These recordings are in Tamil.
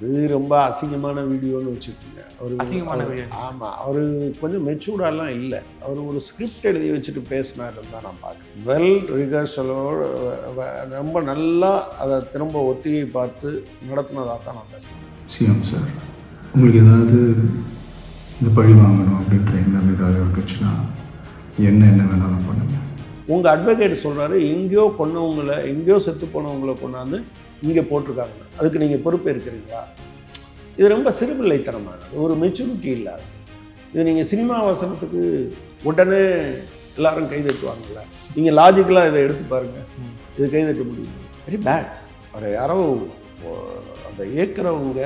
இது ரொம்ப அசிங்கமான வீடியோன்னு வச்சுக்கோங்க. அவரு அசிங்கமான அவரு- video. ஆமா அவரு கொஞ்சம் மெச்சூர்டாலாம் இல்லை. அவர் ஒரு ஸ்கிரிப்ட் எழுதி வச்சுட்டு பேசினாருன்னு தான் நான் பார்க்குறேன். வெல் ரிகர்சலோட ரொம்ப நல்லா அதை திரும்ப ஒத்திகை பார்த்து நடத்தினதாக தான் நான் பேசுகிறேன் சிஎம் சார் உங்களுக்கு ஏதாவது இந்த பழி வாங்கணும் அப்படின்ற எண்ணம் ஏதாவது இருந்துச்சுன்னா என்ன என்ன வேணாலும் பண்ணுங்கள் உங்கள் அட்வொகேட் சொல்கிறாரு எங்கேயோ கொன்னவங்கள எங்கேயோ செத்து போனவங்கள கொண்டாந்து இங்கே போட்டிருக்காங்க. அதுக்கு நீங்கள் பொறுப்பு இருக்கிறீங்களா? இது ரொம்ப சிறுபிள்ளைத்தனமானது ஒரு மெச்சூரிட்டி இல்லாது. இது நீங்கள் சினிமா வசனத்துக்கு உடனே எல்லாரும் கைதட்டுவாங்கல்ல நீங்கள் லாஜிக்கலாக இதை எடுத்து பாருங்கள் ம். இது கைதட்ட முடியும்? வெரி பேட் அவரை யாரோ அந்த இயக்குறவங்க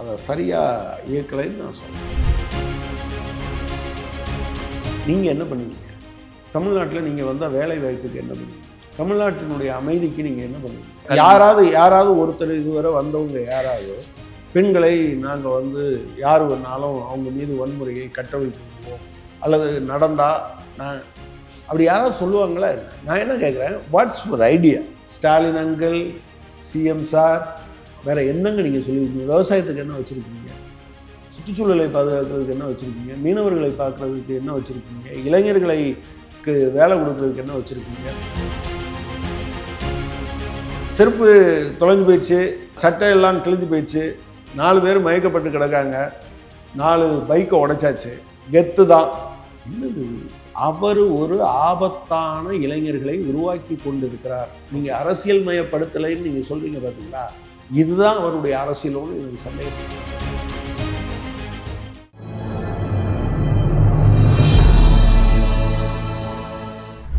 அதை சரியாக இயக்கலைன்னு நான் சொல்கிறேன் நீங்கள் என்ன பண்ணுவீங்க? தமிழ்நாட்டில் நீங்கள் வந்தால் வேலை வாய்ப்புக்கு என்ன பண்ணுவீங்க? தமிழ்நாட்டினுடைய அமைதிக்கு நீங்கள் என்ன பண்ணுவீங்க? யாராவது யாராவது ஒருத்தர் இதுவரை வந்தவங்க யாராவது பெண்களை நாங்கள் வந்து யார் வேணாலும் அவங்க மீது வன்முறையை கட்டவிழ்த்துவோம். அல்லது நடந்தா நான் அப்படி யாராவது சொல்லுவாங்களா? நான் என்ன கேட்குறேன் வாட்ஸ் ஒரு idea Stalin uncle CM sir வேற என்னங்க நீங்கள் சொல்லியிருக்கீங்க? விவசாயத்துக்கு என்ன வச்சுருக்கீங்க? சுற்றுச்சூழலை பாதுகாக்கிறதுக்கு என்ன வச்சுருக்கீங்க? மீனவர்களை பார்க்குறதுக்கு என்ன வச்சுருக்கீங்க? இளைஞர்களுக்கு வேலை கொடுக்கறதுக்கு என்ன வச்சுருக்கீங்க? செருப்பு தொலைஞ்சு போயிடுச்சு சட்டை எல்லாம் கிழிஞ்சு போயிடுச்சு. நாலு பேர் மயக்கப்பட்டு கிடக்காங்க. நாலு பைக்கை உடைச்சாச்சு. கெத்து தான். என்னது அவர் ஒரு ஆபத்தான இளைஞர்களை உருவாக்கி கொண்டிருக்கிறார். நீங்கள் அரசியல் மயப்படுத்தலைன்னு நீங்கள் சொல்கிறீங்க பார்த்தீங்களா இதுதான் அவருடைய அரசியலோடு எனக்கு சந்தேகம்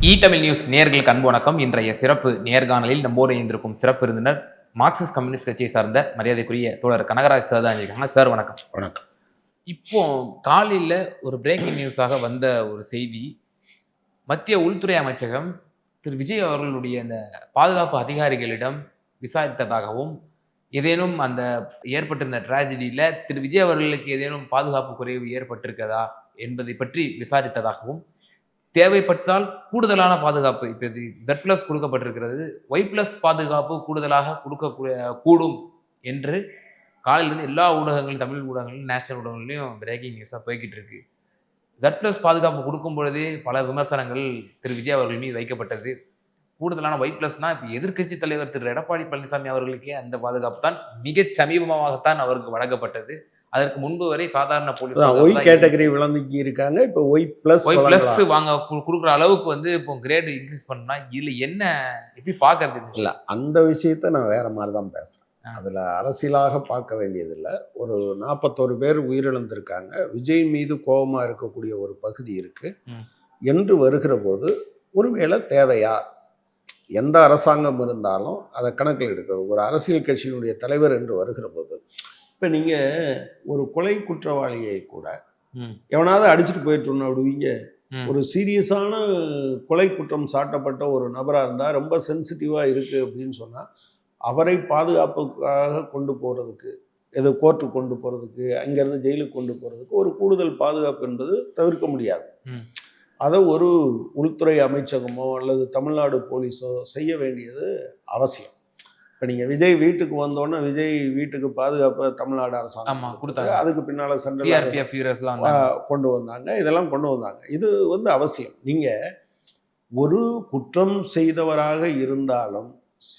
இ தமிழ் நியூஸ் நேர்களுக்கு அன்பு வணக்கம். இன்றைய சிறப்பு நேர்காணலில் நம்மோடு இணைந்திருக்கும் சிறப்பு விருந்தினர் மார்க்சிஸ்ட் கம்யூனிஸ்ட் கட்சியை சார்ந்த மரியாதைக்குரிய தோழர் கனகராஜ் சார் தான் இருக்காங்க. சார் வணக்கம். வணக்கம். இப்போ காலையில் ஒரு பிரேக்கிங் நியூஸாக வந்த ஒரு செய்தி மத்திய உள்துறை அமைச்சகம் திரு. விஜய் அவர்களுடைய அந்த பாதுகாப்பு அதிகாரிகளிடம் விசாரித்ததாகவும் ஏதேனும் அந்த ஏற்பட்டிருந்த ட்ராஜடியில் திரு. விஜய் அவர்களுக்கு ஏதேனும் பாதுகாப்பு குறைவு ஏற்பட்டிருக்கதா என்பதை பற்றி விசாரித்ததாகவும் தேவைப்பட்டால் கூடுதலான பாதுகாப்பு இப்போ இது ஜெட் பிளஸ் கொடுக்கப்பட்டிருக்கிறது. ஒய் பிளஸ் பாதுகாப்பு கூடுதலாக கொடுக்க கூடும் என்று காலையிலேருந்து எல்லா ஊடகங்களும் தமிழ் ஊடகங்களும் நேஷனல் ஊடகங்களையும் பிரேக்கிங் நியூஸாக போய்கிட்டு இருக்கு ஜெட் பிளஸ் பாதுகாப்பு கொடுக்கும் பொழுதே பல விமர்சனங்கள் திரு. விஜய் அவர்கள் மீது வைக்கப்பட்டது. கூடுதலான ஒய் பிளஸ்னா இப்போ எதிர்க்கட்சி தலைவர் திரு. எடப்பாடி பழனிசாமி அவர்களுக்கே அந்த பாதுகாப்பு தான் மிகச் சமீபமாகத்தான் அவருக்கு வழங்கப்பட்டது. அதற்கு முன்பு வரை சாதாரண போலீஸ் ஒய் கேட்டகரி விளங்கி இருக்காங்க இப்போ ஒய் பிளஸ் ஒய் பிளஸ் வாங்க கொடுக்குற அளவுக்கு வந்து இப்போ கிரேட் இன்க்ரீஸ் பண்ணா இதுல என்ன எப்படி பாக்குறது இது? இல்ல அந்த விஷயத்த நான் வேற மாதிரி தான் பேசுறேன். ஆ. அதுல அரசியலாக பார்க்க வேண்டியதில்லை. ஒரு நாற்பத்தோரு பேர் உயிரிழந்திருக்காங்க. விஜய் மீது கோபமா இருக்கக்கூடிய ஒரு பகுதி இருக்கு. ம். என்று வருகிற போது ஒருவேளை தேவையா? எந்த அரசாங்கம் இருந்தாலும் அதை கணக்கில் எடுக்கிறது ஒரு அரசியல் கட்சியினுடைய தலைவர் என்று வருகிற போது இப்போ நீங்கள் ஒரு கொலை குற்றவாளியை கூட எவனாவது அடிச்சுட்டு போயிட்டு விடுவீங்க ம். ஒரு சீரியஸான கொலை குற்றம் சாட்டப்பட்ட ஒரு நபராக இருந்தால் ரொம்ப சென்சிட்டிவாக இருக்குது அப்படின்னு சொன்னால் அவரை பாதுகாப்புக்காக கொண்டு போகிறதுக்கு ஏதோ கோர்ட்டுக்கு கொண்டு போகிறதுக்கு அங்கேருந்து ஜெயிலுக்கு கொண்டு போகிறதுக்கு ஒரு கூடுதல் பாதுகாப்பு என்பது தவிர்க்க முடியாது. அதை ஒரு உள்துறை அமைச்சகமோ அல்லது தமிழ்நாடு போலீஸோ செய்ய வேண்டியது அவசியம் இப்போ நீங்கள் விஜய் வீட்டுக்கு வந்தோன்னே விஜய் வீட்டுக்கு பாதுகாப்பை தமிழ்நாடு அரசாங்கம். கொடுத்தாங்க. அதுக்கு பின்னால் சென்ட்ரல் கொண்டு வந்தாங்க. இதெல்லாம் கொண்டு வந்தாங்க. இது வந்து அவசியம். நீங்க ஒரு குற்றம் செய்தவராக இருந்தாலும்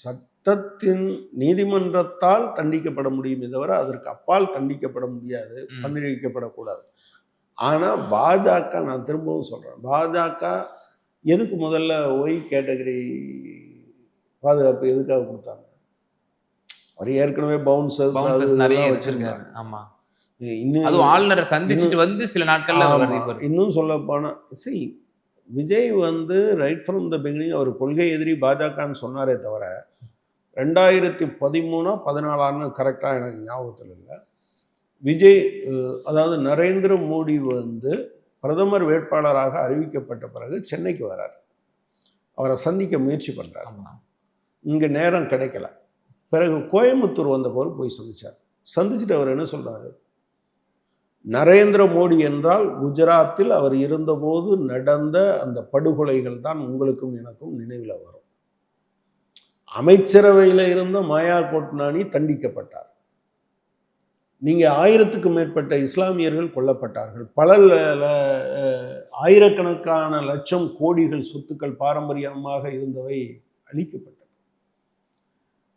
சட்டத்தின் நீதிமன்றத்தால் தண்டிக்கப்பட முடியுமே. தவிர அதற்கு அப்பால் தண்டிக்கப்பட முடியாது. தண்டிக்கப்படக்கூடாது ஆனா பாஜக நான் திரும்பவும் சொல்றேன். பாஜக எதுக்கு முதல்ல ஒய் கேட்டகரி பாதுகாப்பு எதுக்காக கொடுத்தாங்க? அவர் ஏற்கனவே பவுன்சர்ஸ் பவுன்சர்ஸ் நிறைய வச்சிருக்காரு ஆமா. இன்னும் அதுவும் ஆளுநரை சந்திச்சுட்டு வந்து சில நாட்கள்ல இன்னும் சொல்ல போனா see விஜய் வந்து ரைட் ஃப்ரம் த பிகினிங் அவர் கொள்கை எதிரி பாஜகன்னு சொன்னாரே தவிர ரெண்டாயிரத்தி பதிமூணா பதினாலான்னு கரெக்டாக எனக்கு ஞாபகத்தில் இல்லை. விஜய் அதாவது நரேந்திர மோடி வந்து பிரதமர் வேட்பாளராக அறிவிக்கப்பட்ட பிறகு சென்னைக்கு வரார். அவரை சந்திக்க முயற்சி பண்றார். ஆமா. இங்கே நேரம் கிடைக்கல. பிறகு கோயம்புத்தூர் வந்தபோது போய் சந்திச்சார். சந்திச்சுட்டு அவர் என்ன சொல்றாரு? நரேந்திர மோடி என்றால் குஜராத்தில் அவர் இருந்தபோது நடந்த அந்த படுகொலைகள் தான் உங்களுக்கும் எனக்கும் நினைவில் வரும். அமைச்சரவையில் இருந்த மாயா கோட்னானி தண்டிக்கப்பட்டார். நீங்க ஆயிரத்துக்கு மேற்பட்ட இஸ்லாமியர்கள் கொல்லப்பட்டார்கள். பல ஆயிரக்கணக்கான லட்சம் கோடிகள் சொத்துக்கள் பாரம்பரியமாக இருந்தவை அழிக்கப்பட்டன.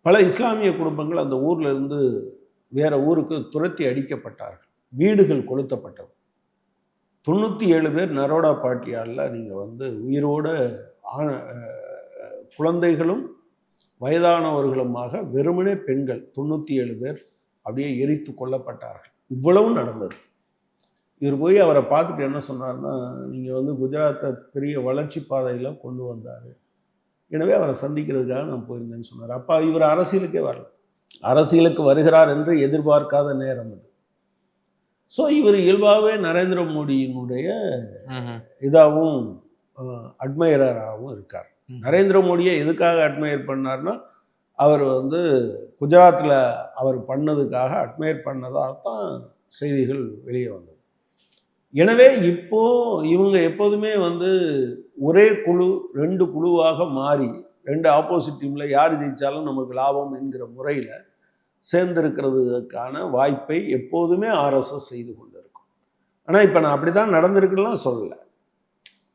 பல இஸ்லாமிய குடும்பங்கள் அந்த ஊரில் இருந்து வேற ஊருக்கு துரத்தி அடிக்கப்பட்டார்கள். வீடுகள் கொளுத்தப்பட்டது. தொண்ணூற்றி ஏழு பேர் நரோடா பாட்டியாலில் நீங்கள் வந்து உயிரோட ஆண- குழந்தைகளும் வயதானவர்களுமாக வெறுமனே பெண்கள் தொண்ணூற்றி ஏழு பேர் அப்படியே எரித்து கொல்லப்பட்டார்கள். இவ்வளவும் நடந்தது. இவர் போய் அவரை பார்த்துட்டு என்ன சொன்னார்னா நீங்கள் வந்து குஜராத்தை பெரிய வளர்ச்சி பாதையில் கொண்டு வந்தார். எனவே அவரை சந்திக்கிறதுக்காக நான் போயிருந்தேன்னு சொன்னார். அப்போ இவர் அரசியலுக்கே வரல. அரசியலுக்கு வருகிறார் என்று எதிர்பார்க்காத நேரம் அது. ஸோ இவர் இயல்பாகவே நரேந்திர மோடியினுடைய. இதாகவும் அட்மையராகவும் இருக்கார். நரேந்திர மோடியை எதுக்காக அட்மையர் பண்ணார்னா அவர் வந்து குஜராத்தில் அவர் பண்ணதுக்காக அட்மையர் பண்ணதாக தான் செய்திகள் வெளியே வந்தது. எனவே இப்போ இவங்க எப்போதுமே வந்து ஒரே குழு ரெண்டு குழுவாக மாறி ரெண்டு ஆப்போசிட் டீமில் யார் ஜெயித்தாலும் நமக்கு லாபம் என்கிற முறையில் சேர்ந்திருக்கிறதுக்கான வாய்ப்பை எப்போதுமே ஆர்எஸ்எஸ் செய்து கொண்டு இருக்கும் ஆனால் இப்போ நான் அப்படி தான் நடந்திருக்குலாம் சொல்லலை.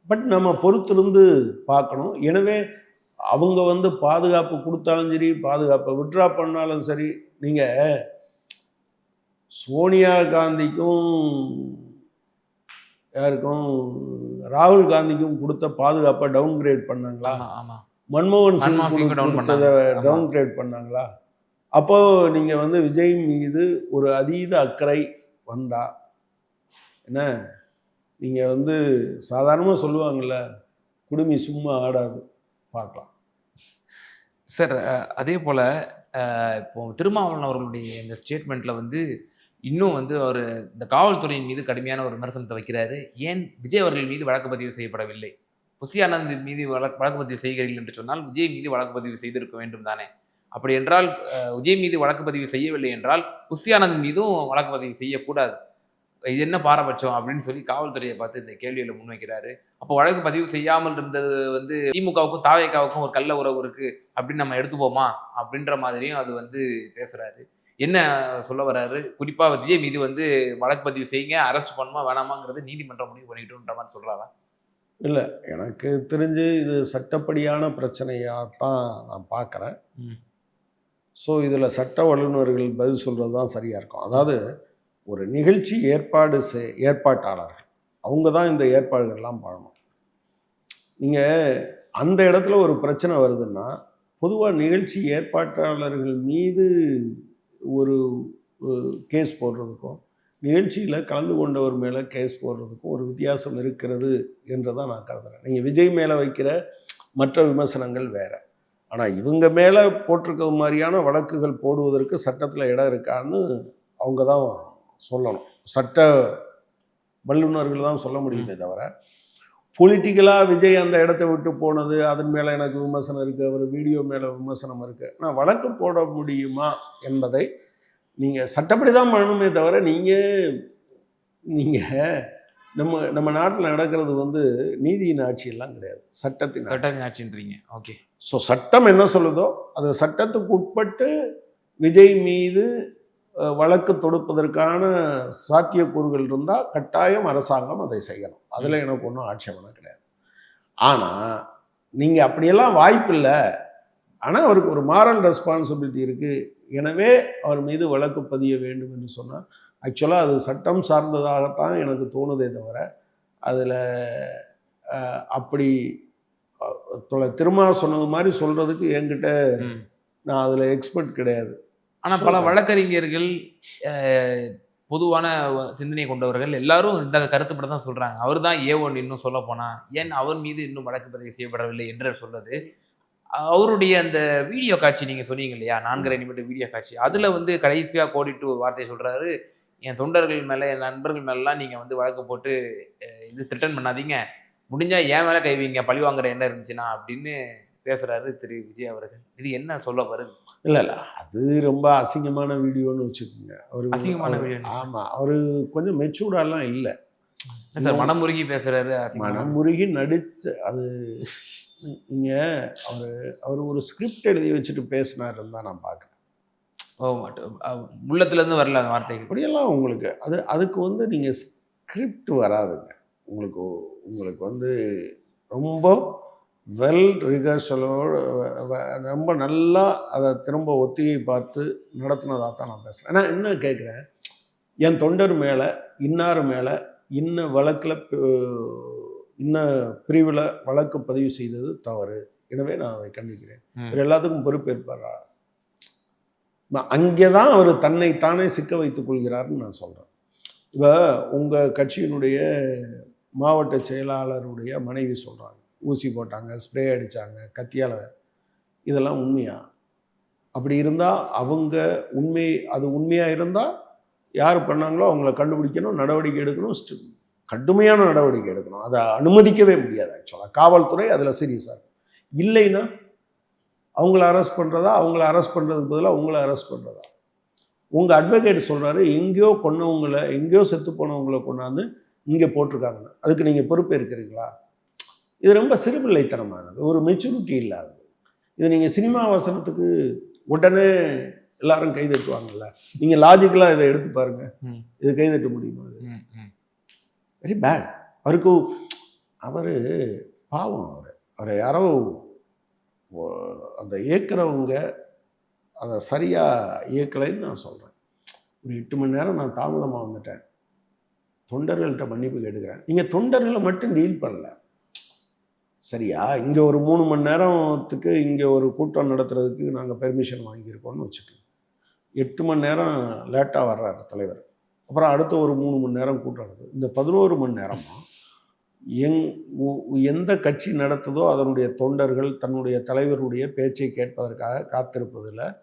பட் நம்ம பொறுத்திருந்து பார்க்கணும். எனவே அவங்க வந்து பாதுகாப்பு கொடுத்தாலும் சரி பாதுகாப்பை விட்ரா பண்ணாலும் சரி நீங்கள் சோனியா காந்திக்கும் யாருக்கும் ராகுல் காந்திக்கும் கொடுத்த பாதுகாப்பை டவுன் கிரேட் பண்ணாங்களா மன்மோகன் சிங் கொடுத்ததை. டவுன் கிரேட் பண்ணாங்களா? அப்போ நீங்க வந்து விஜய் மீது ஒரு அதீத அக்கறை வந்தா என்ன? நீங்க வந்து சாதாரணமா சொல்லுவாங்கல்ல குடுமி சும்மா ஆடாது. பார்க்கலாம். சார் அதே போல இப்போ திருமாவளவன் அவர்களுடைய இந்த ஸ்டேட்மெண்ட்ல வந்து இன்னும் வந்து அவர் இந்த காவல்துறையின் மீது கடுமையான ஒரு விமர்சனத்தை வைக்கிறாரு. ஏன் விஜய் அவர்கள் மீது வழக்கு பதிவு செய்யப்படவில்லை? புசி ஆனந்த் மீது வழக்கு பதிவு செய்கிறீர்கள் என்று சொன்னால் விஜய் மீது வழக்கு பதிவு செய்திருக்க வேண்டும் தானே? அப்படி என்றால் விஜய் மீது வழக்கு பதிவு செய்யவில்லை என்றால் புசி ஆனந்த் மீதும் வழக்கு பதிவு செய்யக்கூடாது. இது என்ன பாரபட்சம் அப்படின்னு சொல்லி காவல்துறையை பார்த்து இந்த கேள்வியில முன்வைக்கிறாரு. அப்போ வழக்கு பதிவு செய்யாமல் இருந்தது வந்து திமுகவுக்கும் தாவேக்காவுக்கும் ஒரு கள்ள உறவு இருக்கு. அப்படின்னு நம்ம எடுத்துப்போமா? அப்படின்ற மாதிரியும் அது வந்து பேசுறாரு. என்ன சொல்ல வர்றாரு குறிப்பா விஜய் மீது வந்து வழக்கு பதிவு செய்யுங்க அரெஸ்ட் பண்ணுமா வேணாமாங்கிறது நீதிமன்றம் முடிவு பண்ணிட்டுன்ற மாதிரி சொல்றாரா? இல்லை எனக்கு தெரிஞ்சு இது சட்டப்படியான பிரச்சனையாக தான் நான் பார்க்குறேன். ஸோ இதில் சட்ட வல்லுநர்கள் பதில் சொல்கிறது தான் சரியாக இருக்கும். அதாவது ஒரு நிகழ்ச்சி ஏற்பாடு செய் ஏற்பாட்டாளர்கள் அவங்க தான் இந்த ஏற்பாடுகள்லாம் பண்ணணும். நீங்கள் அந்த இடத்துல ஒரு பிரச்சனை வருதுன்னா பொதுவாக நிகழ்ச்சி ஏற்பாட்டாளர்கள் மீது ஒரு கேஸ் போடுறதுக்கும் நிகழ்ச்சியில் கலந்து கொண்டவர் மேலே கேஸ் போடுறதுக்கும் ஒரு வித்தியாசம் இருக்கிறது என்று தான் நான் கருதுகிறேன் நீங்கள் விஜய் மேலே வைக்கிற மற்ற விமர்சனங்கள் வேறு. ஆனால் இவங்க மேலே போட்டிருக்கிறது மாதிரியான வழக்குகள் போடுவதற்கு சட்டத்தில் இடம் இருக்கான்னு அவங்க தான் சொல்லணும். சட்ட வல்லுநர்கள் தான் சொல்ல முடியுமே தவிர பொலிட்டிக்கலாக விஜய் அந்த இடத்த விட்டு போனது அதன் மேலே எனக்கு விமர்சனம் இருக்குது அவர் வீடியோ மேலே விமர்சனம் இருக்குது ஆனால் வழக்கு போட முடியுமா என்பதை நீங்கள் சட்டப்படி தான் பண்ணணுமே தவிர நீங்கள் நீங்கள் நம்ம நம்ம நாட்டில் நடக்கிறது வந்து நீதியின் ஆட்சியெல்லாம் கிடையாது சட்டத்தின் கட்டாயம் ஆட்சின்றீங்க. ஓகே. ஸோ சட்டம் என்ன சொல்லுதோ அது சட்டத்துக்கு உட்பட்டு விஜய் மீது வழக்கு தொடுப்பதற்கான சாத்தியக்கூறுகள் இருந்தால் கட்டாயம் அரசாங்கம் அதை செய்யணும். அதில் எனக்கு ஒன்றும் ஆட்சேபனை கிடையாது. ஆனால் நீங்கள் அப்படியெல்லாம் வாய்ப்பில்லை. ஆனால் அவருக்கு ஒரு மாரல் ரெஸ்பான்சிபிலிட்டி இருக்குது எனவே அவர் மீது வழக்கு பதிய வேண்டும் என்று சொன்னால் ஆக்சுவலாக அது சட்டம் சார்ந்ததாகத்தான் எனக்கு தோணுதே தவிர அதில் அப்படி திரும்ப சொன்னது மாதிரி சொல்கிறதுக்கு என்கிட்ட. நான் அதில் எக்ஸ்பர்ட் கிடையாது. ஆனா பல வழக்கறிஞர்கள் பொதுவான சிந்தனை கொண்டவர்கள் எல்லாரும் இந்த கருத்துப்பட தான் சொல்றாங்க. அவர் தான் ஏ ஒன் இன்னும் சொல்ல போனா ஏன் அவர் மீது இன்னும் வழக்கு பதிவு செய்யப்படவில்லை என்று சொல்றது. அவருடைய அந்த வீடியோ காட்சி நீங்க சொன்னீங்க இல்லையா? நான்கரை நிமிடம் வீடியோ காட்சி. அதுல வந்து கடைசியா கோடிட்டு ஒரு வார்த்தை சொல்றாரு. என் தொண்டர்கள் மேல என் நண்பர்கள் மேலலாம் நீங்க வந்து வழக்கு போட்டு இது த்ரிட்டன் பண்ணாதீங்க. முடிஞ்சா என் மேல கை வைங்க. பழி வாங்குற என்ன இருந்துச்சுன்னா அப்படின்னு பேசுறாரு திரு விஜய் அவர்கள். இது என்ன சொல்ல வருது? இல்லை இல்லை. அது ரொம்ப அசிங்கமான வீடியோன்னு வச்சுக்கோங்க. அவர் அசிங்கமான அவர்- video. ஆமா. அவர் கொஞ்சம் மெச்சூர்டாலாம் இல்லை. சார் மனமுருகி பேசுறாரு. மனமுருகி நடித்து அது நீங்க அவர் அவர் ஒரு ஸ்கிரிப்ட் எழுதி வச்சுட்டு பேசினாருன்னு தான் நான் பார்க்குறேன் ஓ, மட்டும், அஹ், உள்ளத்துல இருந்து வரல அந்த வார்த்தைகள். அப்படியெல்லாம் உங்களுக்கு அது அதுக்கு வந்து நீங்கள் ஸ்கிரிப்ட் வராதுங்க. உங்களுக்கு உங்களுக்கு வந்து ரொம்ப வெல் ரிகர்சலோடு ரொம்ப நல்லா அதை திரும்ப ஒத்திகை பார்த்து நடத்துனதாக தான் நான் பேசுகிறேன் நான் என்ன கேட்குறேன் என் தொண்டர் மேலே இன்னார் மேலே இன்ன வழக்கில் இன்ன பிரிவில் வழக்கு பதிவு செய்தது தவறு. எனவே நான் அதை கண்டிக்கிறேன். இவர் எல்லாத்துக்கும் பொறுப்பேற்பாரா? அங்கே தான் அவர் தன்னை தானே சிக்க வைத்துக் கொள்கிறார்னு நான் சொல்கிறேன் இப்போ உங்கள் கட்சியினுடைய மாவட்ட செயலாளருடைய மனைவி சொல்கிறாங்க ஊசி போட்டாங்க ஸ்ப்ரே அடித்தாங்க கத்தியால். இதெல்லாம் உண்மையா? அப்படி இருந்தால் அவங்க உண்மை அது உண்மையாக இருந்தால் யார் பண்ணாங்களோ அவங்கள கண்டுபிடிக்கணும் நடவடிக்கை எடுக்கணும் கடுமையான நடவடிக்கை எடுக்கணும். அதை அனுமதிக்கவே முடியாது ஆக்சுவலாக காவல்துறை அதில் சீரியஸாக இல்லைன்னா அவங்கள அரெஸ்ட் பண்ணுறதா அவங்கள அரெஸ்ட் பண்ணுறதுக்கு பதிலாக உங்களை அரெஸ்ட் பண்ணுறதா உங்கள் அட்வொகேட் சொல்கிறாரு எங்கேயோ கொன்னவங்களை எங்கேயோ செத்து போனவங்களை கொண்டாந்து இங்கே போட்டிருக்காங்கன்னு. அதுக்கு நீங்கள் பொறுப்பேற்கிறீங்களா? இது ரொம்ப சிறுபிள்ளைத்தனமானது ஒரு மெச்சூரிட்டி இல்லாதது. இது நீங்கள் சினிமா வசனத்துக்கு உடனே எல்லாரும் கைதட்டுவாங்கல்ல நீங்கள் லாஜிக்கலாக இதை எடுத்து பாருங்க. இது கைதட்ட முடியுமா அது? ம், ம். வெரி பேட் அவருக்கு அவர் பாவம் அவர். அவரை யாரோ அந்த இயக்குறவங்க அதை சரியாக இயக்கலைன்னு நான் சொல்கிறேன் ஒரு எட்டு மணி நேரம் நான் தாமதமாக வந்துட்டேன். தொண்டர்கள்ட்ட மன்னிப்பு கேட்டுக்கிறேன். நீங்கள் தொண்டர்களை மட்டும் டீல் பண்ணல. சரியா? இங்கே ஒரு மூணு மணி நேரத்துக்கு இங்கே ஒரு கூட்டம் நடத்துறதுக்கு நாங்கள் பெர்மிஷன் வாங்கியிருக்கோம்னு வச்சுக்கோங்க. எட்டு மணி நேரம் லேட்டாக வர்றாரு தலைவர். அப்புறம் அடுத்த ஒரு மூணு மணி நேரம் கூட்டம் நடக்குது. இந்த பதினோரு மணி நேரமாக எங் உ- எந்த கட்சி நடத்துதோ அதனுடைய தொண்டர்கள் தன்னுடைய தலைவருடைய பேச்சை கேட்பதற்காக காத்திருப்பதில்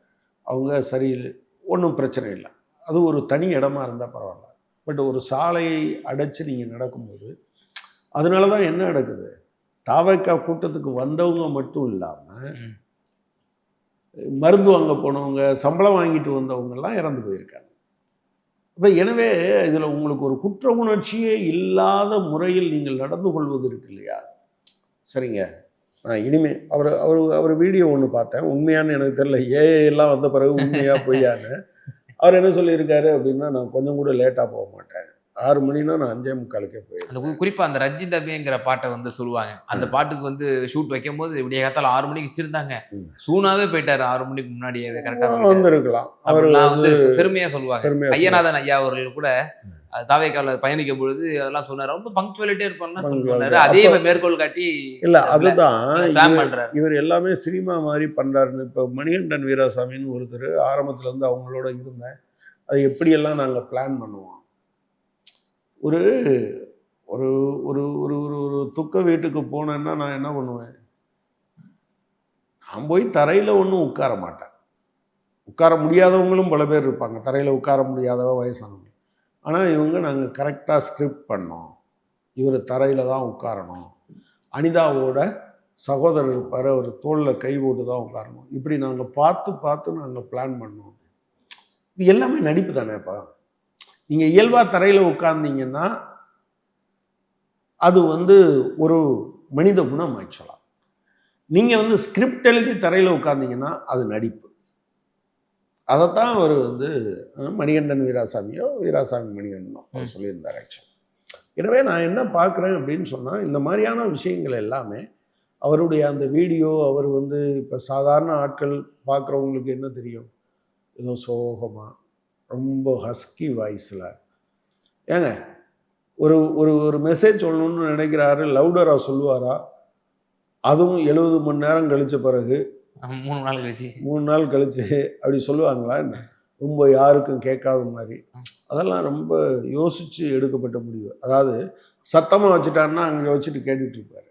அவங்க சரியில்லை. ஒன்றும் பிரச்சனை இல்லை. அது ஒரு தனி இடமா இருந்தால் பரவாயில்ல. பட் ஒரு சாலையை அடைச்சி நீங்கள் நடக்கும்போது அதனால தான் என்ன நடக்குது? தாவைக்கா கூட்டத்துக்கு வந்தவங்க மட்டும் இல்லாமல். மருந்து வாங்க போனவங்க சம்பளம் வாங்கிட்டு வந்தவங்கெல்லாம் இறந்து போயிருக்காங்க. இப்போ எனவே இதில் உங்களுக்கு ஒரு குற்ற உணர்ச்சியே இல்லாத முறையில் நீங்கள் நடந்து கொள்வது இருக்கு இல்லையா? சரிங்க. நான் இனிமே அவர் அவர் அவர் வீடியோ ஒன்று பார்த்தேன். உண்மையான்னு எனக்கு தெரியல. ஏஐ எல்லாம் வந்த பிறகு உண்மையா பொய்யான்னு. அவர் என்ன சொல்லியிருக்காரு அப்படின்னா நான் கொஞ்சம் கூட லேட்டாக போக மாட்டேன். ஆறு மணினா நான் அஞ்சே முக்காலுக்கே போயிடுவேன் அந்த கு- குறிப்பா அந்த ரஞ்சித் அபிங்கிற பாட்டை வந்து சொல்லுவாங்க. அந்த பாட்டுக்கு வந்து ஷூட் வைக்கும் போது விடிய காத்தால ஆறு மணிக்கு வச்சிருந்தாங்க. சூனாவே போயிட்டாரு ஆறு மணிக்கு முன்னாடியே கரெக்டா வந்திருக்கலாம். அவர் வந்து வந்து பெருமையா சொல்லுவாங்க. ஐயநாதன் ஐயா அவர்கள் கூட. தாவேக்கால பயணிக்கும் பொழுது அதெல்லாம் சொன்னாரு. ரொம்ப பங்க்சுவலிட்டே Punctuality. சொன்னாரு. அதே மேற்கோள் காட்டி இல்லை அதுதான். இவர் எல்லாமே சினிமா மாதிரி பண்ணுறாருன்னு இப்போ மணிகண்டன் வீராசாமின்னு ஒருத்தர் ஆரம்பத்துல இருந்து அவங்களோட இருந்தேன். அது எப்படியெல்லாம் நாங்கள் பிளான் பண்ணுவோம்? ஒரு ஒரு ஒரு ஒரு ஒரு ஒரு துக்க வீட்டுக்கு போனேன்னா நான் என்ன பண்ணுவேன்? நான் போய் தரையில் ஒன்றும் உட்கார மாட்டேன். உட்கார முடியாதவங்களும் பல பேர் இருப்பாங்க. தரையில் உட்கார முடியாதவ வயசானவங்க. ஆனால் இவங்க நாங்கள் கரெக்டாக ஸ்கிரிப்ட் பண்ணோம். இவர் தரையில் தான் உட்காரணும். அனிதாவோட சகோதரர் இருப்பார். அவர் தோளில் கை போட்டு தான் உட்காரணும். இப்படி நாங்கள் பார்த்து பார்த்து நாங்கள் பிளான் பண்ணோம். இது எல்லாமே நடிப்பு தானேப்பா? நீங்கள் இயல்பாக தரையில் உட்கார்ந்தீங்கன்னா அது வந்து ஒரு மனித குணம் ஆக்சுவலாக நீங்கள் வந்து ஸ்கிரிப்ட் எழுதி தரையில் உட்கார்ந்தீங்கன்னா அது நடிப்பு. அதைத்தான் அவர் வந்து மணிகண்டன் வீராசாமியோ வீராசாமி மணிகண்டனோ அவர். சொல்லியிருந்தார் ஆக்சுவலி எனவே நான் என்ன பார்க்குறேன் அப்படின்னு சொன்னால் இந்த மாதிரியான விஷயங்கள் எல்லாமே அவருடைய அந்த வீடியோ அவர் வந்து இப்போ சாதாரண ஆட்கள் பார்க்குறவங்களுக்கு என்ன தெரியும்? ஏதோ சோகமாக ரொம்ப ஹஸ்கி வாய்ஸில் ஏங்க ஒரு ஒரு ஒரு மெசேஜ் சொல்லணும்னு நினைக்கிறாரு லவுடராக சொல்லுவாரா? அதுவும் எழுபது மணி நேரம் கழிச்ச பிறகு. மூணு நாள் கழிச்சு. மூணு நாள் கழிச்சு அப்படி சொல்லுவாங்களா என்ன? ரொம்ப யாருக்கும் கேட்காத மாதிரி. அதெல்லாம் ரொம்ப யோசிச்சு எடுக்கப்பட்ட முடிவு. அதாவது சத்தமாக வச்சுட்டாருன்னா அங்கே வச்சுட்டு கேட்டுட்டு இருப்பாரு.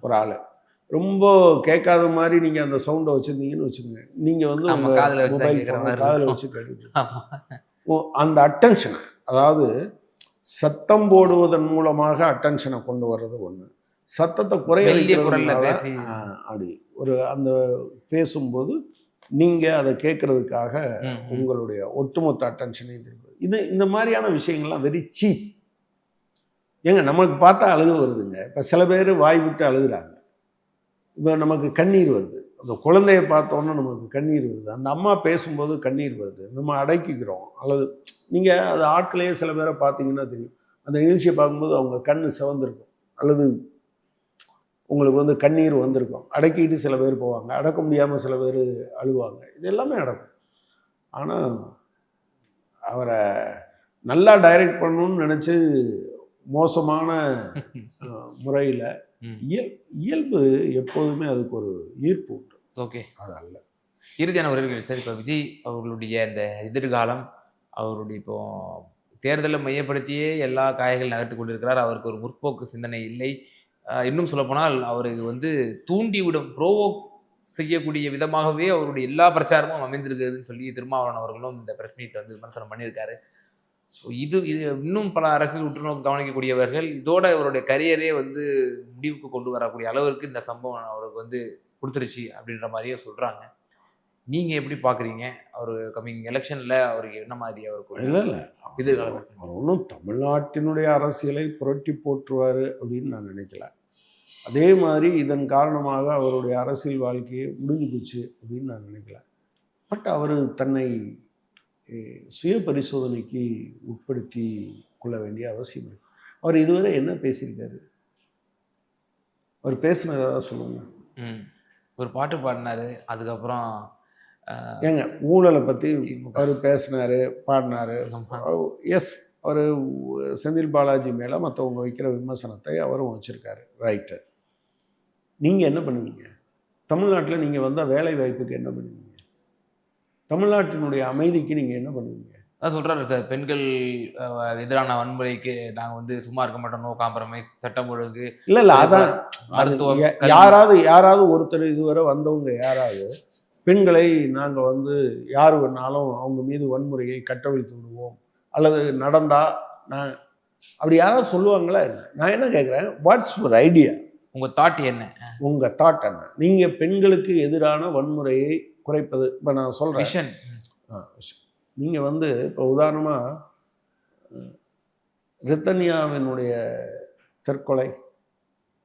ஒரு ஆள். ரொம்ப கேட்காத மாதிரி நீங்கள் அந்த சவுண்டை வச்சுருந்தீங்கன்னு வச்சுக்கோங்க. நீங்கள் வந்து ஆமா, உங்க காதுல வச்சு தான் mobile கேட்குற phone மாதிரி காதுல இருக்கும். வச்சு கேட்டுட்டு. ஆமா. ஓ அந்த அட்டென்ஷனை அதாவது சத்தம் போடுவதன் மூலமாக அட்டென்ஷனை கொண்டு வர்றது ஒன்று சத்தத்தை குறைய அப்படி. ஒரு அந்த பேசும்போது நீங்கள் அதை கேட்கறதுக்காக. உங்களுடைய ஒட்டுமொத்த அட்டென்ஷனையும் திருப்பது இது இந்த மாதிரியான விஷயங்கள்லாம் வெரி சீப் ஏங்க நமக்கு பார்த்தா அழுகு வருதுங்க. இப்போ சில பேர் வாய் விட்டு அழுகுறாங்க. இப்போ நமக்கு கண்ணீர் வருது. அந்த குழந்தைய பார்த்தோன்னே நமக்கு கண்ணீர் வருது. அந்த அம்மா பேசும்போது கண்ணீர் வருது. நம்ம அடக்கிக்கிறோம். அல்லது நீங்கள் அது ஆட்களையே சில பேரை பார்த்தீங்கன்னா தெரியும். அந்த நிகழ்ச்சியை பார்க்கும்போது அவங்க கண் சிவந்திருக்கும். அல்லது உங்களுக்கு வந்து கண்ணீர் வந்திருக்கும். அடக்கிட்டு சில பேர் போவாங்க. அடக்க முடியாமல் சில பேர் அழுவாங்க. இது எல்லாமே நடக்கும். ஆனால் அவரை நல்லா டைரக்ட் பண்ணணும்னு நினச்சி மோசமான முறையில். இயல் இயல்பு எப்போதுமே அதுக்கு ஒரு ஈர்ப்பு உண்டு. ஓகே. அது அல்ல. இறுதியான உறவுகள் சார் இப்போ விஜய் அவர்களுடைய இந்த எதிர்காலம் அவருடைய இப்போ தேர்தலை மையப்படுத்தியே எல்லா காய்கள் நகர்த்தி கொண்டிருக்கிறார். அவருக்கு ஒரு முற்போக்கு சிந்தனை இல்லை. இன்னும் சொல்லப்போனால் அவருக்கு வந்து தூண்டிவிடும் ப்ரோவோக் செய்யக்கூடிய விதமாகவே அவருடைய எல்லா பிரச்சாரமும் அமைந்திருக்குதுன்னு சொல்லி திருமாவளவன் அவர்களும் இந்த பிரஸ் மீட்ல வந்து விமர்சனம் பண்ணியிருக்காரு. ஸோ இது இது இன்னும் பல அரசியல் உற்றுநோக்கு கவனிக்கக்கூடியவர்கள் இதோட அவருடைய கரியரே வந்து முடிவுக்கு கொண்டு வரக்கூடிய அளவிற்கு இந்த சம்பவம் அவருக்கு வந்து கொடுத்துருச்சு அப்படின்ற மாதிரியே சொல்றாங்க. நீங்க எப்படி பாக்குறீங்க? அவர் கம்மிங் எலெக்ஷன்ல அவருக்கு என்ன மாதிரி அவருக்கு இல்லை இல்லை. எதிர்காலம் அவர் ஒன்றும் தமிழ்நாட்டினுடைய அரசியலை புரட்டி போற்றுவார் அப்படின்னு நான் நினைக்கல. அதே மாதிரி இதன் காரணமாக அவருடைய அரசியல் வாழ்க்கையே முடிஞ்சு போச்சு அப்படின்னு நான் நினைக்கல. பட் அவர் தன்னை சுய பரிசோதனைக்கு உட்படுத்தி கொள்ள வேண்டிய அவசியம் இருக்கு. அவர் இதுவரை என்ன பேசியிருக்காரு? அவர் பேசுனது ஏதாவது சொல்லுங்க. ஒரு பாட்டு பாடினாரு அதுக்கப்புறம் ஏங்க ஊழலை பற்றி திமுக. அவர் பேசினாரு பாடினாரு. எஸ் அவர் செந்தில் பாலாஜி மேலே மற்றவங்க வைக்கிற விமர்சனத்தை அவரும் வச்சுருக்காரு ரைட்டு நீங்கள் என்ன பண்ணுவீங்க? தமிழ்நாட்டில் நீங்கள் வந்தால் வேலை வாய்ப்புக்கு என்ன பண்ணுவீங்க? தமிழ்நாட்டினுடைய அமைதிக்கு நீங்கள் என்ன பண்ணுவீங்க? அதான் சொல்றாரு சார் பெண்கள் எதிரான வன்முறைக்கு நாங்க வந்து சும்மா இருக்க மாட்டோம் நோ காம்ப்ரமைஸ் சட்டம் ஒழுங்கு இல்லை இல்லை அதான் அது மருத்துவம். யாராவது யாராவது ஒருத்தர் இதுவரை வந்தவங்க யாராவது பெண்களை நாங்கள் வந்து யார் வேணாலும் அவங்க மீது வன்முறையை கட்டவிழ்த்து விடுவோம் அல்லது நடந்தா நான் அப்படி யாராவது சொல்லுவாங்களா என்ன? நான் என்ன கேட்குறேன் வாட்ஸ் ஒரு ஐடியா உங்க தாட் என்ன? உங்கள் தாட் என்ன? நீங்கள் பெண்களுக்கு எதிரான வன்முறையை குறைப்பது. இப்போ நான் சொல்கிறேன் விஷன் நீங்கள் வந்து இப்போ உதாரணமாக ரித்தன்யாவினுடைய தற்கொலை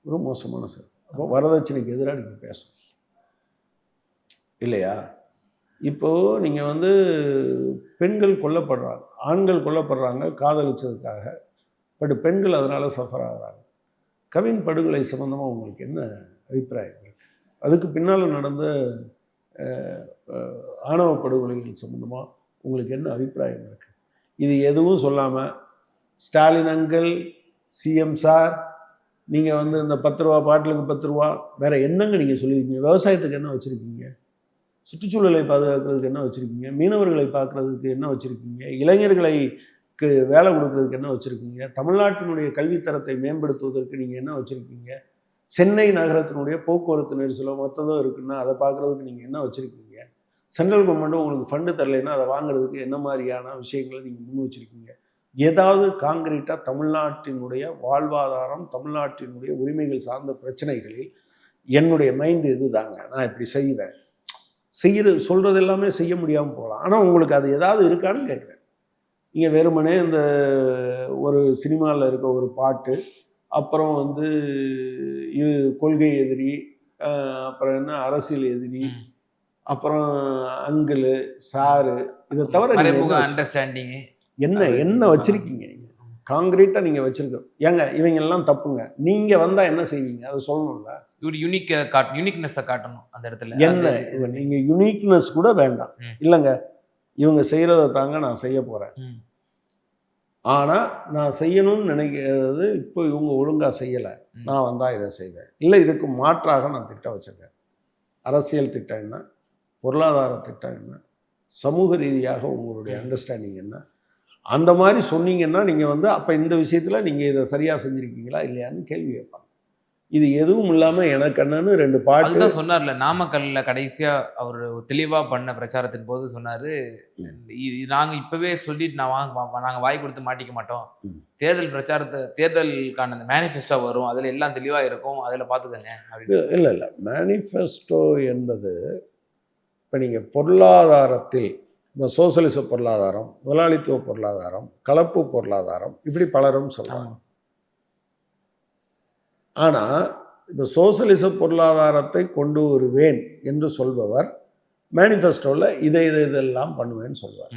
ஒரு மோசமான சார் அப்போ வரதட்சணைக்கு எதிராக நீங்கள் பேசணும். இல்லையா? இப்போது நீங்கள் வந்து பெண்கள் கொல்லப்படுறாங்க ஆண்கள் கொல்லப்படுறாங்க காதலிச்சதுக்காக. பட் பெண்கள் அதனால் சஃபர் ஆகுறாங்க. கவின் படுகொலை சம்மந்தமாக உங்களுக்கு என்ன அபிப்பிராயம் அதுக்கு பின்னால் நடந்த ஆணவ படுகொலைகள் சம்மந்தமாக உங்களுக்கு என்ன அபிப்பிராயம் இருக்கு? இது எதுவும் சொல்லாமல் ஸ்டாலின் அங்கிள் சிஎம் சார் நீங்கள் வந்து இந்த பத்து ரூபா பாட்டிலுக்கு பத்து ரூபா வேறு என்னங்க நீங்கள் சொல்லியிருக்கீங்க? விவசாயத்துக்கு என்ன வச்சுருக்கீங்க? சுற்றுச்சூழலை பாதுகாக்கிறதுக்கு என்ன வச்சுருக்கீங்க? மீனவர்களை பார்க்குறதுக்கு என்ன வச்சுருக்கீங்க? இளைஞர்களை வேலை கொடுக்கறதுக்கு என்ன வச்சுருக்கீங்க? தமிழ்நாட்டினுடைய கல்வித்தரத்தை மேம்படுத்துவதற்கு நீங்கள் என்ன வச்சுருக்கீங்க? சென்னை நகரத்தினுடைய போக்குவரத்து நெரிசலோ மொத்ததோ இருக்குன்னா அதை பார்க்குறதுக்கு நீங்கள் என்ன வச்சுருக்கீங்க? சென்ட்ரல் கவர்மெண்ட்டும் உங்களுக்கு ஃபண்டு தரலைன்னா அதை வாங்குறதுக்கு என்ன மாதிரியான விஷயங்களை நீங்கள் முன் வச்சுருக்கீங்க? ஏதாவது காங்கிரீட்டாக தமிழ்நாட்டினுடைய வாழ்வாதாரம் தமிழ்நாட்டினுடைய உரிமைகள் சார்ந்த பிரச்சனைகளில் என்னுடைய மைண்டு இது தாங்க நான் இப்படி செய்வேன். செய்கிற சொல்கிறது எல்லாமே செய்ய முடியாமல் போகலாம். ஆனால் உங்களுக்கு அது ஏதாவது இருக்கான்னு கேட்குறேன் நீங்கள் வெறுமனே இந்த ஒரு சினிமாவில் இருக்க ஒரு பாட்டு அப்புறம் வந்து இது கொள்கை எதிரி அப்புறம் என்ன அரசியல் எதிரி. அப்புறம் அங்கிள் சாரு இதை தவிர அண்டர்ஸ்டாண்டிங் என்ன என்ன வச்சிருக்கீங்க நீங்க? காங்கிரீட்டா நீங்க வச்சிருக்க ஏங்க இவங்க எல்லாம் தப்புங்க. நீங்க வந்தா என்ன செய்வீங்க? அதை சொல்லணும்ல. ஒரு யூனிக் காட் யூனிக்னஸை காட்டணும் அந்த இடத்துல. என்ன இது நீங்க யுனிக்னஸ் கூட வேண்டாம். இல்லைங்க இவங்க செய்யறத தாங்க நான் செய்ய போறேன். ம். ஆனா நான் செய்யணும்னு நினைக்கிறது இப்போ இவங்க ஒழுங்கா செய்யல. நான் வந்தா இதை செய்வேன். இல்லை இதுக்கு மாற்றாக நான் திட்டம் வச்சிருக்கேன். அரசியல் திட்டம் என்ன? பொருளாதார திட்டம் என்ன? சமூக ரீதியாக உங்களுடைய அண்டர்ஸ்டாண்டிங் என்ன? அந்த மாதிரி சொன்னீங்கன்னா நீங்கள் வந்து அப்போ இந்த விஷயத்தில் நீங்கள் இதை சரியாக செஞ்சுருக்கீங்களா? இல்லையான்னு கேள்வி கேட்பாங்க. இது எதுவும் இல்லாமல் எனக்கு என்னன்னு ரெண்டு பாட்டு அதுதான் சொன்னார்ல நாமக்கல்ல கடைசியா அவர் தெளிவா பண்ண பிரச்சாரத்தின் போது சொன்னாரு இது நாங்க இப்பவே சொல்லிட்டு நான் வாங்க வா- நாங்க வாய் கொடுத்து மாட்டிக்க மாட்டோம். தேர்தல் பிரச்சாரத்தை தேர்தலுக்கான அந்த மேனிஃபெஸ்டோ வரும் அதுல எல்லாம் தெளிவா இருக்கும் அதுல பாத்துக்கோங்க அப்படின்னு. இல்லை இல்லை மேனிஃபெஸ்டோ என்பது இப்போ நீங்கள் பொருளாதாரத்தில் இந்த சோசலிச பொருளாதாரம் முதலாளித்துவ பொருளாதாரம் கலப்பு பொருளாதாரம் இப்படி பலரும் சொல்கிறாங்க ஆமா. ஆனால் இப்போ சோசலிச பொருளாதாரத்தை கொண்டு வருவேன் என்று சொல்பவர் மேனிஃபெஸ்டோவில் இதை இதை இதெல்லாம் பண்ணுவேன்னு சொல்வார்.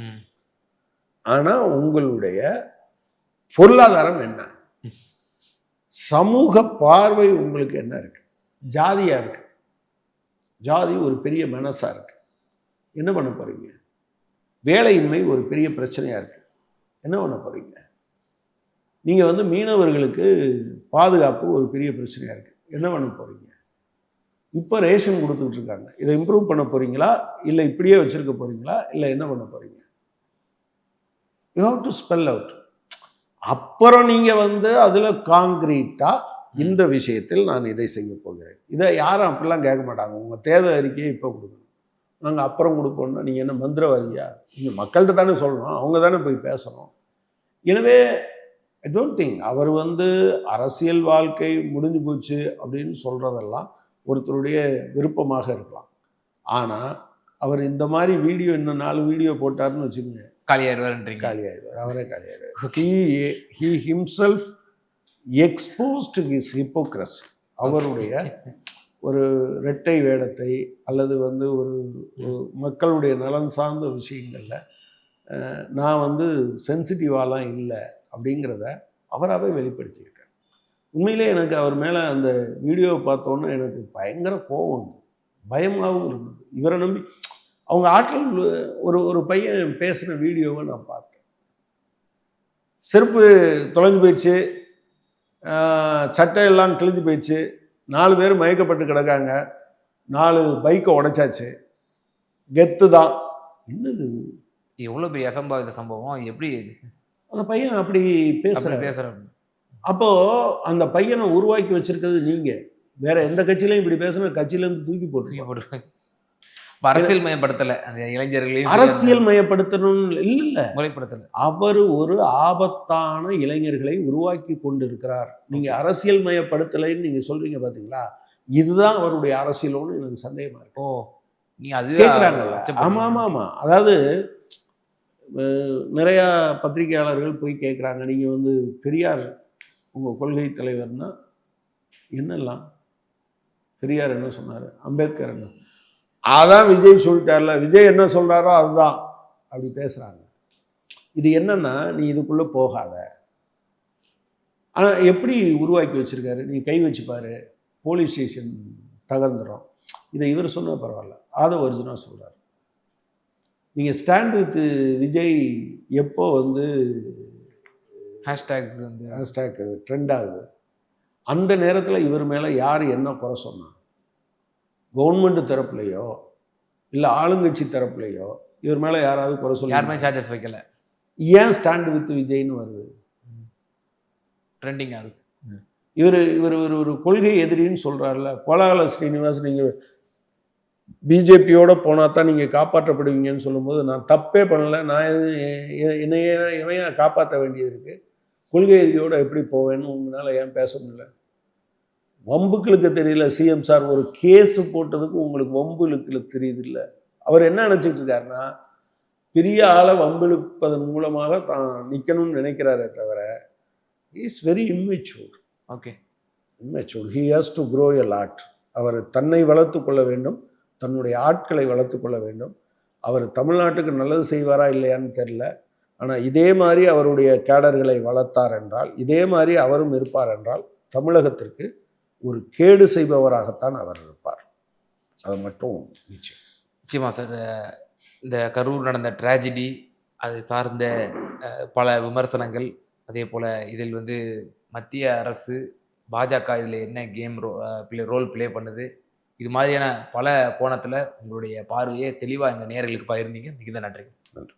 ஆனால் உங்களுடைய பொருளாதாரம் என்ன? சமூக பார்வை உங்களுக்கு என்ன இருக்கு? ஜாதியா இருக்கு. ஜாதி ஒரு பெரிய மனசா இருக்கு. என்ன பண்ண போறீங்க? வேலையின்மை ஒரு பெரிய பிரச்சனையா இருக்கு. என்ன பண்ண போறீங்க? நீங்கள் வந்து மீனவர்களுக்கு பாதுகாப்பு ஒரு பெரிய பிரச்சனையாக இருக்குது என்ன பண்ண போகிறீங்க இப்போ ரேஷன் கொடுத்துக்கிட்டு இருக்காங்க. இதை இம்ப்ரூவ் பண்ண போகிறீங்களா இல்லை இப்படியே வச்சுருக்க போகிறீங்களா இல்லை என்ன பண்ண போகிறீங்க you have to spell out அப்புறம் நீங்கள் வந்து அதில் காங்கிரீட்டாக இந்த விஷயத்தில் நான் இதை செய்ய போகிறேன். இதை யாரும் அப்படிலாம் கேட்க மாட்டாங்க. உங்கள் தேர்தல் அறிக்கையை இப்போ கொடுக்கணும். நாங்கள் அப்புறம் கொடுப்போம்னா நீங்கள் என்ன மந்திரவாதியா? நீங்கள் மக்கள்கிட்ட தானே சொல்லணும். அவங்க தானே போய் பேசணும். எனவே ஐ டோன்ட் திங்க் அவர் வந்து அரசியல் வாழ்க்கை முடிஞ்சு போச்சு அப்படின்னு சொல்றதெல்லாம் ஒருத்தருடைய விருப்பமாக இருக்கலாம். ஆனா அவர் இந்த மாதிரி வீடியோ இன்னும் நாலு வீடியோ போட்டாருன்னு வச்சுக்கோங்க. காலியாயிருவாருன்றீங்க. காலியாயிருவார். அவரே காலியாயிருவார். He he himself exposed his hypocrisy அவருடைய ஒரு இரட்டை வேடத்தை அல்லது வந்து ஒரு மக்களுடைய நலன் சார்ந்த விஷயங்களில் நான் வந்து சென்சிட்டிவாலாம் இல்லை. அப்படிங்கிறத அவராகவே வெளிப்படுத்தியிருக்கார். உண்மையிலே எனக்கு அவர் மேலே அந்த வீடியோவை பார்த்தோன்னே எனக்கு பயங்கர கோபம் வந்து பயமாகவும் இருந்தது. இவரை நம்பி அவங்க ஆற்றல் ஒரு ஒரு பையன் பேசுகிற வீடியோவை நான் பார்த்தேன். செருப்பு தொலைஞ்சு போயிடுச்சு. சட்டை எல்லாம் கிழிஞ்சு போயிடுச்சு. நாலு பேர் மயக்கப்பட்டு கிடக்காங்க. நாலு பைக்கை உடைச்சாச்சு. கெத்து தான். என்னது எவ்வளோ பெரிய அசம்பாவித சம்பவம். எப்படி அந்த பையன் அப்படி பேசுறாரு. பேசுறேன் அப்போ அந்த பையனை உருவாக்கி வச்சிருக்கிறது நீங்க. வேற எந்த கட்சியிலையும் இப்படி பேசுனா கட்சியில இருந்து தூக்கி போட்டு போட்டு அரசியல் மயப்படுத்தல அந்த இளைஞர்களையும் அரசியல் மயப்படுத்தணும்னு இல்ல இல்ல முறைப்படுத்தல. அவர் ஒரு ஆபத்தான இளைஞர்களை உருவாக்கி கொண்டிருக்கிறார். நீங்க அரசியல் மயப்படுத்தலைன்னு நீங்க சொல்றீங்க பாத்தீங்களா? இதுதான் அவருடைய அரசியலோன்னு எனக்கு சந்தேகமா இருக்கு. ஓ நீங்க அதுவே கேட்குறாங்கல்ல. ஆமா ஆமா ஆமா. அதாவது நிறையா பத்திரிகையாளர்கள் போய் கேட்குறாங்க நீங்கள் வந்து பெரியார் உங்கள் கொள்கை தலைவர்னால் என்னெல்லாம்? பெரியார் என்ன சொன்னார்? அம்பேத்கர் என்ன? அதான் விஜய் சொல்லிட்டார்ல. விஜய் என்ன சொல்கிறாரோ அதுதான். அப்படி பேசுகிறாங்க இது என்னன்னா நீ இதுக்குள்ளே போகாத. ஆனால் எப்படி உருவாக்கி வச்சிருக்காரு? நீ கை வச்சுப்பார் போலீஸ் ஸ்டேஷன் தகர்ந்துடும் இதை இவர் சொன்னால் பரவாயில்ல. ஆதவ ஒரிஜினாக சொல்கிறார் நீங்க ஸ்டாண்ட் வித் விஜய் எப்போ வந்து ஹேஷ்டேக்ஸ் வந்து. ஹேஷ்டேக் ட்ரெண்ட் ஆகுது. அந்த நேரத்தில் இவர் மேலே யார் என்ன குறை சொன்னா? கவர்மெண்ட் தரப்புலையோ இல்லை ஆளுங்கட்சி தரப்புலையோ இவர் மேலே யாராவது குறை யாருமே சொல்ல சார்ஜஸ் வைக்கல. ஏன் ஸ்டாண்ட் வித் விஜய்னு வருது? ட்ரெண்டிங் ஆகுது. இவர் இவர் ஒரு ஒரு கொள்கை எதிரின்னு சொல்றாருல கோலாகல ஸ்ரீனிவாஸ் நீங்கள் பிஜேபியோட போனால் தான் நீங்கள் காப்பாற்றப்படுவீங்கன்னு சொல்லும்போது நான் தப்பே பண்ணல. நான் என்னையே இவன் காப்பாற்ற வேண்டியது இருக்கு. கொள்கை எதிரியோட எப்படி போவேன்னு உங்களால் ஏன் பேச முடியல? வம்புக்களுக்கு தெரியல. சிஎம் சார் ஒரு கேஸ் போட்டதுக்கு உங்களுக்கு வம்புகளுக்கு தெரியுது இல்லை அவர் என்ன நினச்சிட்டு இருக்காருன்னா பெரிய ஆளை வம்பிழுப்பதன் மூலமாக தான் நிற்கணும்னு நினைக்கிறாரே தவிர is very immature okay immature he has to grow a lot அவர் தன்னை வளர்த்து கொள்ள வேண்டும். தன்னுடைய ஆட்களை வளர்த்து கொள்ள வேண்டும். அவர் தமிழ்நாட்டுக்கு நல்லது செய்வாரா இல்லையான்னு தெரில ஆனால் இதே மாதிரி அவருடைய கேடர்களை வளர்த்தார் என்றால் இதே மாதிரி அவரும் இருப்பார் என்றால் தமிழகத்திற்கு ஒரு கேடு செய்பவராகத்தான் அவர் இருப்பார். அது மட்டும் நிச்சயம். நிச்சயமாக சார். இந்த கரூர் நடந்த ட்ராஜடி அது சார்ந்த பல விமர்சனங்கள் அதே போல் இதில் வந்து மத்திய அரசு பாஜக இதில் என்ன game ro play role play பண்ணுது இது மாதிரியான பல கோணத்தில் உங்களுடைய பார்வையை தெளிவாக எங்கள் நேர்களுக்கு பகிர்ந்தீங்க. மிகுந்த நன்றி நன்றி.